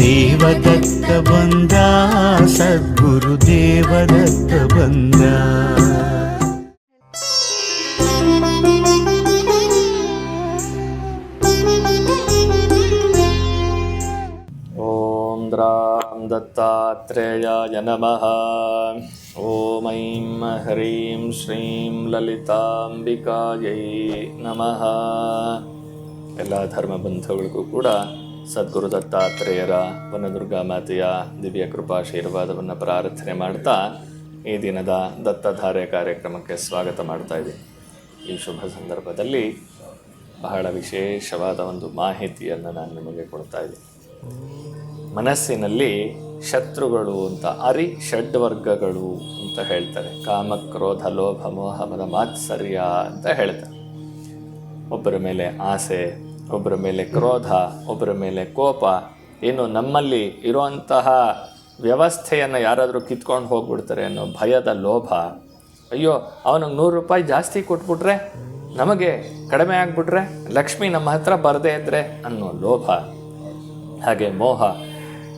ದೇವದತ್ತ ಬಂದ, ಸದ್ಗುರು ದೇವದತ್ತ ಬಂದ. ಓಂ ರಾಮ್ ದತ್ತಾತ್ರೇಯಾಯ ನಮಃ. ಓಂ ಐಂ ಹ್ರೀಂ ಶ್ರೀಂ ಲಲಿತಾಂಬಿಕಾಯೈ ನಮಃ. ಎಲ್ಲ ಧರ್ಮ ಬಂಧುಗಳಿಗೂ ಕೂಡ ಸದ್ಗುರು ದತ್ತಾತ್ರೇಯರ ವನದುರ್ಗಾ ಮಾತೆಯ ದಿವ್ಯ ಕೃಪಾಶೀರ್ವಾದವನ್ನು ಪ್ರಾರ್ಥನೆ ಮಾಡ್ತಾ ಈ ದಿನದ ದತ್ತಧಾರೆ ಕಾರ್ಯಕ್ರಮಕ್ಕೆ ಸ್ವಾಗತ ಮಾಡ್ತಾ ಇದ್ದೀನಿ. ಈ ಶುಭ ಸಂದರ್ಭದಲ್ಲಿ ಬಹಳ ವಿಶೇಷವಾದ ಒಂದು ಮಾಹಿತಿಯನ್ನು ನಾನು ನಿಮಗೆ ಕೊಡ್ತಾ ಇದ್ದೀನಿ. ಮನಸ್ಸಿನಲ್ಲಿ ಶತ್ರುಗಳು ಅಂತ, ಅರಿ ಷಡ್ವರ್ಗಗಳು ಅಂತ ಹೇಳ್ತಾರೆ. ಕಾಮಕ್ರೋಧ ಲೋಭ, ಮೋಹ, ಮದ, ಮಾತ್ಸರ್ಯ ಅಂತ ಹೇಳ್ತಾರೆ. ಒಬ್ಬರ ಮೇಲೆ ಆಸೆ ಒಬ್ಬರ ಮೇಲೆ ಕ್ರೋಧ, ಒಬ್ಬರ ಮೇಲೆ ಕೋಪ. ಏನು ನಮ್ಮಲ್ಲಿ ಇರುವಂತಹ ವ್ಯವಸ್ಥೆಯನ್ನು ಯಾರಾದರೂ ಕಿತ್ಕೊಂಡು ಹೋಗ್ಬಿಡ್ತಾರೆ ಅನ್ನೋ ಭಯದ ಲೋಭ. ಅಯ್ಯೋ, ಅವನಿಗೆ ನೂರು ರೂಪಾಯಿ ಜಾಸ್ತಿ ಕೊಟ್ಬಿಟ್ರೆ ನಮಗೆ ಕಡಿಮೆ ಆಗಿಬಿಟ್ರೆ ಲಕ್ಷ್ಮಿ ನಮ್ಮ ಹತ್ರ ಬರದೇ ಇದ್ರೆ ಅನ್ನೋ ಲೋಭ. ಹಾಗೆ ಮೋಹ,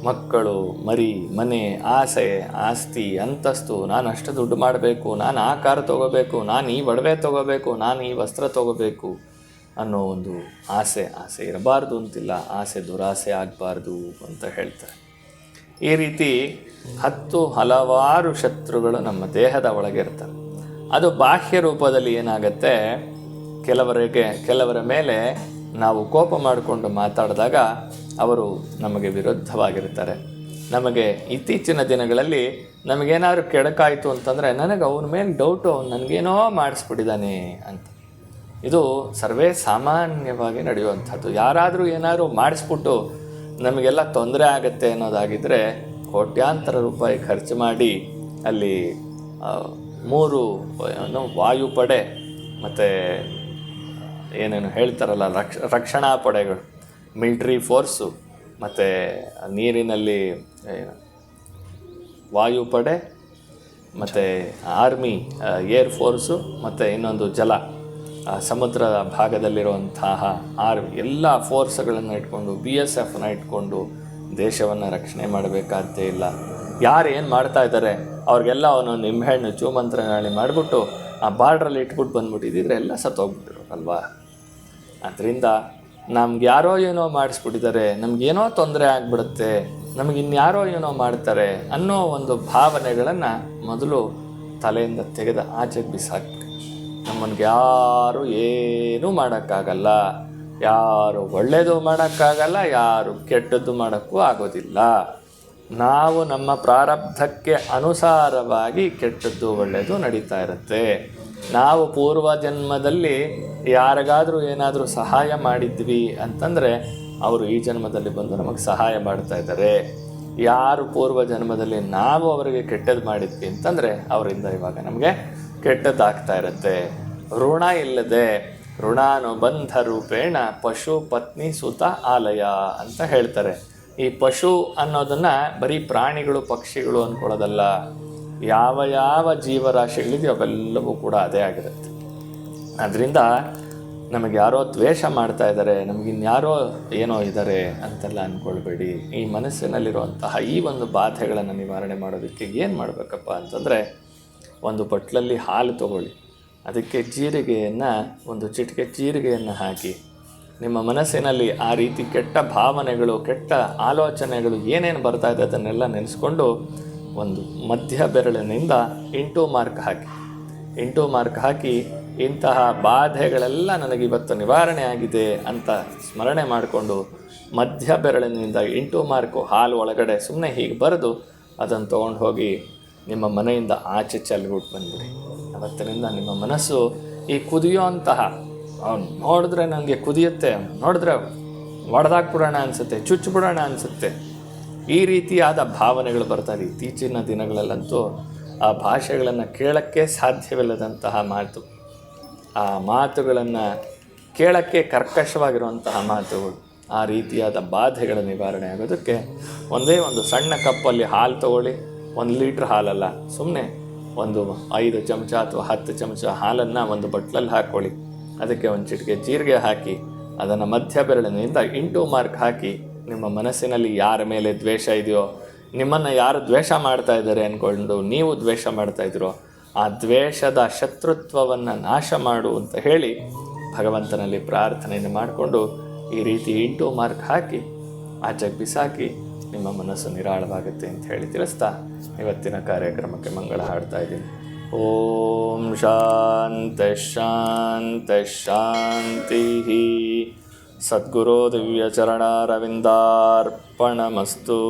ಮಕ್ಕಳು, ಮರಿ, ಮನೆ, ಆಸೆ, ಆಸ್ತಿ, ಅಂತಸ್ತು, ನಾನು ಅಷ್ಟು ದುಡ್ಡು ಮಾಡಬೇಕು, ನಾನು ಆ ಕಾರ್ ತೊಗೋಬೇಕು, ನಾನು ಈ ಒಡವೆ ತೊಗೋಬೇಕು, ನಾನು ಈ ವಸ್ತ್ರ ತೊಗೋಬೇಕು. ಅನ್ನೋ ಒಂದು ಆಸೆ ಆಸೆ ಇರಬಾರ್ದು ಅಂತಿಲ್ಲ. ಆಸೆ ದುರಾಸೆ ಆಗಬಾರ್ದು ಅಂತ ಹೇಳ್ತಾರೆ. ಈ ರೀತಿ ಹತ್ತು ಹಲವಾರು ಶತ್ರುಗಳು ನಮ್ಮ ದೇಹದ ಒಳಗೆ ಇರ್ತಾರೆ. ಅದು ಬಾಹ್ಯ ರೂಪದಲ್ಲಿ ಏನಾಗತ್ತೆ? ಕೆಲವರಿಗೆ, ಕೆಲವರ ಮೇಲೆ ನಾವು ಕೋಪ ಮಾಡಿಕೊಂಡು ಮಾತಾಡಿದಾಗ ಅವರು ನಮಗೆ ವಿರುದ್ಧವಾಗಿರ್ತಾರೆ. ನಮಗೆ ಇತ್ತೀಚಿನ ದಿನಗಳಲ್ಲಿ ನಮಗೇನಾದ್ರೂ ಕೆಡಕಾಯಿತು ಅಂತಂದರೆ, ನನಗೆ ಅವನ ಮೇಲೆ ಡೌಟು ಅವ್ನು ನನಗೇನೋ ಮಾಡಿಸ್ಬಿಟ್ಟಿದ್ದಾನೆ ಅಂತ. ಇದು ಸರ್ವೇ ಸಾಮಾನ್ಯವಾಗಿ ನಡೆಯುವಂಥದ್ದು. ಯಾರಾದರೂ ಏನಾದರೂ ಮಾಡಿಸ್ಬಿಟ್ಟು ನಮಗೆಲ್ಲ ತೊಂದರೆ ಆಗುತ್ತೆ ಅನ್ನೋದಾಗಿದ್ದರೆ ಕೋಟ್ಯಾಂತರ ರೂಪಾಯಿ ಖರ್ಚು ಮಾಡಿ ಅಲ್ಲಿ ಮೂರು, ಏನು ವಾಯುಪಡೆ ಮತ್ತು, ಏನೇನು ಹೇಳ್ತಾರಲ್ಲ, ರಕ್ಷ, ರಕ್ಷಣಾ ಪಡೆಗಳು, ಮಿಲ್ಟ್ರಿ ಫೋರ್ಸು ಮತ್ತು ನೀರಿನಲ್ಲಿ ವಾಯುಪಡೆ ಮತ್ತು ಆರ್ಮಿ ಏರ್ ಫೋರ್ಸು ಮತ್ತು ಇನ್ನೊಂದು ಜಲ. ಸಮುದ್ರ ಭಾಗದಲ್ಲಿರುವಂತಹ ಆರ್ಮಿ ಎಲ್ಲ ಫೋರ್ಸ್ಗಳನ್ನು ಇಟ್ಕೊಂಡು ಬಿ ಎಸ್ ಎಫ್ನ ಇಟ್ಕೊಂಡು ದೇಶವನ್ನು ರಕ್ಷಣೆ ಮಾಡಬೇಕಾದ್ದೇ ಇಲ್ಲ. ಯಾರು ಏನು ಮಾಡ್ತಾ ಇದ್ದಾರೆ, ಅವ್ರಿಗೆಲ್ಲ ಅವನೊಂದು ನಿಂಬೆಹಣ್ಣು ಚೂಮಂತ್ರಗಾಳಿ ಮಾಡಿಬಿಟ್ಟು ಆ ಬಾರ್ಡ್ರಲ್ಲಿ ಇಟ್ಬಿಟ್ಟು ಬಂದ್ಬಿಟ್ಟಿದ್ರೆ ಎಲ್ಲ ಸತ್ತೋಗ್ಬಿಟ್ಟಿರೋರಲ್ವಾ? ಅದರಿಂದ ನಮ್ಗೆ ಯಾರೋ ಏನೋ ಮಾಡಿಸ್ಬಿಟ್ಟಿದ್ದಾರೆ ನಮಗೇನೋ ತೊಂದರೆ ಆಗಿಬಿಡುತ್ತೆ, ನಮಗೆ ಇನ್ಯಾರೋ ಏನೋ ಮಾಡ್ತಾರೆ ಅನ್ನೋ ಒಂದು ಭಾವನೆಗಳನ್ನು ಮೊದಲು ತಲೆಯಿಂದ ತೆಗೆದ ಆಚೆಗೆ ಬಿಸಾಕ್ಬಿಡಿ ನಮ್ಮನ್ಗೆ ಯಾರು ಏನೂ ಮಾಡೋಕ್ಕಾಗಲ್ಲ. ಯಾರು ಒಳ್ಳೆಯದು ಮಾಡೋಕ್ಕಾಗಲ್ಲ, ಯಾರು ಕೆಟ್ಟದ್ದು ಮಾಡೋಕ್ಕೂ ಆಗೋದಿಲ್ಲ. ನಾವು ನಮ್ಮ ಪ್ರಾರಬ್ಧಕ್ಕೆ ಅನುಸಾರವಾಗಿ ಕೆಟ್ಟದ್ದು ಒಳ್ಳೆಯದು ನಡೀತಾ ಇರುತ್ತೆ. ನಾವು ಪೂರ್ವ ಜನ್ಮದಲ್ಲಿ ಯಾರಿಗಾದರೂ ಏನಾದರೂ ಸಹಾಯ ಮಾಡಿದ್ವಿ ಅಂತಂದರೆ ಅವರು ಈ ಜನ್ಮದಲ್ಲಿ ಬಂದು ನಮಗೆ ಸಹಾಯ ಮಾಡ್ತಾ ಇದ್ದಾರೆ. ಯಾರು ಪೂರ್ವ ಜನ್ಮದಲ್ಲಿ ನಾವು ಅವರಿಗೆ ಕೆಟ್ಟದ್ದು ಮಾಡಿದ್ವಿ ಅಂತಂದರೆ ಅವರಿಂದ ಇವಾಗ ನಮಗೆ ಕೆಟ್ಟದ್ದಾಗ್ತಾ ಇರುತ್ತೆ. ಋಣ ಇಲ್ಲದೆ ಋಣಾನುಬಂಧ ರೂಪೇಣ ಪಶು ಪತ್ನಿ ಸುತ ಆಲಯ ಅಂತ ಹೇಳ್ತಾರೆ. ಈ ಪಶು ಅನ್ನೋದನ್ನ ಬರೀ ಪ್ರಾಣಿಗಳು, ಪಕ್ಷಿಗಳು ಅಂದ್ಕೊಳ್ಳೋದಲ್ಲ ಯಾವ ಯಾವ ಜೀವರಾಶಿಗಳಿದೆಯೋ ಅವೆಲ್ಲವೂ ಕೂಡ ಅದೇ ಆಗಿರುತ್ತೆ. ಅದರಿಂದ ನಮಗೆ ಯಾರೋ ದ್ವೇಷ ಮಾಡ್ತಾ ಇದ್ದಾರೆ ನಮಗಿನ್ಯಾರೋ ಏನೋ ಇದ್ದಾರೆ ಅಂತೆಲ್ಲ ಅಂದ್ಕೊಳ್ಬೇಡಿ ಈ ಮನಸ್ಸಿನಲ್ಲಿರುವಂತಹ ಈ ಒಂದು ಬಾಧೆಗಳನ್ನು ನಿವಾರಣೆ ಮಾಡೋದಕ್ಕೆ ಏನು ಮಾಡಬೇಕಪ್ಪ ಅಂತಂದರೆ ಒಂದು ಬಟ್ಲಲ್ಲಿ ಹಾಲು ತಗೊಳ್ಳಿ. ಅದಕ್ಕೆ ಜೀರಿಗೆಯನ್ನು, ಒಂದು ಚಿಟಿಕೆ ಜೀರಿಗೆಯನ್ನು ಹಾಕಿ. ನಿಮ್ಮ ಮನಸ್ಸಿನಲ್ಲಿ ಆ ರೀತಿ ಕೆಟ್ಟ ಭಾವನೆಗಳು, ಕೆಟ್ಟ ಆಲೋಚನೆಗಳು ಏನೇನು ಬರ್ತಾ ಇದೆ ಅದನ್ನೆಲ್ಲ ನೆನೆಸ್ಕೊಂಡು ಒಂದು ಮಧ್ಯ ಬೆರಳಿನಿಂದ ಇಂಟು ಮಾರ್ಕ್ ಹಾಕಿ. ಇಂಟು ಮಾರ್ಕ್ ಹಾಕಿ ಇಂತಹ ಬಾಧೆಗಳೆಲ್ಲ ನನಗೆ ಇವತ್ತು ನಿವಾರಣೆ ಆಗಿದೆ ಅಂತ ಸ್ಮರಣೆ ಮಾಡಿಕೊಂಡು ಮಧ್ಯ ಬೆರಳಿನಿಂದ ಇಂಟು ಮಾರ್ಕು ಹಾಲು ಒಳಗಡೆ ಸುಮ್ಮನೆ ಹೀಗೆ ಬರೆದು ಅದನ್ನು ತೊಗೊಂಡು ಹೋಗಿ ನಿಮ್ಮ ಮನೆಯಿಂದ ಆಚೆ ಚೆಲ್ಬಿಟ್ಟು ಬಂದ್ಬಿಡಿ. ಅವತ್ತಿನಿಂದ ನಿಮ್ಮ ಮನಸ್ಸು ಈ ಕುದಿಯೋಂತಹ ಅವ್ನು ನೋಡಿದ್ರೆ ನನಗೆ ಕುದಿಯುತ್ತೆ ನೋಡಿದ್ರೆ ಒಡೆದಾಕ್ಬಿಡೋಣ ಅನಿಸುತ್ತೆ ಚುಚ್ಚಿಬಿಡೋಣ ಅನಿಸುತ್ತೆ. ಈ ರೀತಿಯಾದ ಭಾವನೆಗಳು ಬರ್ತಾರೆ ಇತ್ತೀಚಿನ ದಿನಗಳಲ್ಲಂತೂ ಆ ಭಾಷೆಗಳನ್ನು ಕೇಳೋಕ್ಕೆ ಸಾಧ್ಯವಿಲ್ಲದಂತಹ ಮಾತು, ಆ ಮಾತುಗಳನ್ನು ಕೇಳೋಕ್ಕೆ ಕರ್ಕಶವಾಗಿರುವಂತಹ ಮಾತುಗಳು, ಆ ರೀತಿಯಾದ ಬಾಧೆಗಳ ನಿವಾರಣೆ ಆಗೋದಕ್ಕೆ ಒಂದೇ ಒಂದು ಸಣ್ಣ ಕಪ್ಪಲ್ಲಿ ಹಾಲು ತಗೊಳ್ಳಿ ಒಂದು ಲೀಟ್ರ್ ಹಾಲಲ್ಲ ಸುಮ್ಮನೆ ಒಂದು ಐದು ಚಮಚ ಅಥವಾ ಹತ್ತು ಚಮಚ ಹಾಲನ್ನು ಒಂದು ಬಟ್ಲಲ್ಲಿ ಹಾಕ್ಕೊಳ್ಳಿ ಅದಕ್ಕೆ ಒಂದು ಚಿಟಿಕೆ ಜೀರಿಗೆ ಹಾಕಿ, ಅದನ್ನು ಮಧ್ಯ ಬೆರಳಿನಿಂದ ಇಂಟು ಮಾರ್ಕ್ ಹಾಕಿ, ನಿಮ್ಮ ಮನಸ್ಸಿನಲ್ಲಿ ಯಾರ ಮೇಲೆ ದ್ವೇಷ ಇದೆಯೋ, ನಿಮ್ಮನ್ನು ಯಾರು ದ್ವೇಷ ಮಾಡ್ತಾ ಇದ್ದಾರೆ ಅಂದ್ಕೊಂಡು ನೀವು ದ್ವೇಷ ಮಾಡ್ತಾ ಇದ್ದೀರೋ, ಆ ದ್ವೇಷದ ಶತ್ರುತ್ವವನ್ನು ನಾಶ ಮಾಡು ಅಂತ ಹೇಳಿ ಭಗವಂತನಲ್ಲಿ ಪ್ರಾರ್ಥನೆಯನ್ನು ಮಾಡಿಕೊಂಡು ಈ ರೀತಿ ಇಂಟು ಮಾರ್ಕ್ ಹಾಕಿ ಆಚೆಗೆ ಬಿಸಾಕಿ ನಿಮ್ಮ ಮನಸ್ಸು ನಿರಾಳವಾಗುತ್ತೆ ಅಂತ ಹೇಳಿ ತಿಳಿಸ್ತಾ ಇವತ್ತಿನ ಕಾರ್ಯಕ್ರಮಕ್ಕೆ ಮಂಗಳ ಹಾಡ್ತಾ ಇದ್ದೀನಿ. ಓಂ ಶಾಂತ ಶಾಂತ ಶಾಂತಿ ಸದ್ಗುರೋ ದಿವ್ಯಚರಣಾರವಿಂದಾರ್ಪಣಮಸ್ತು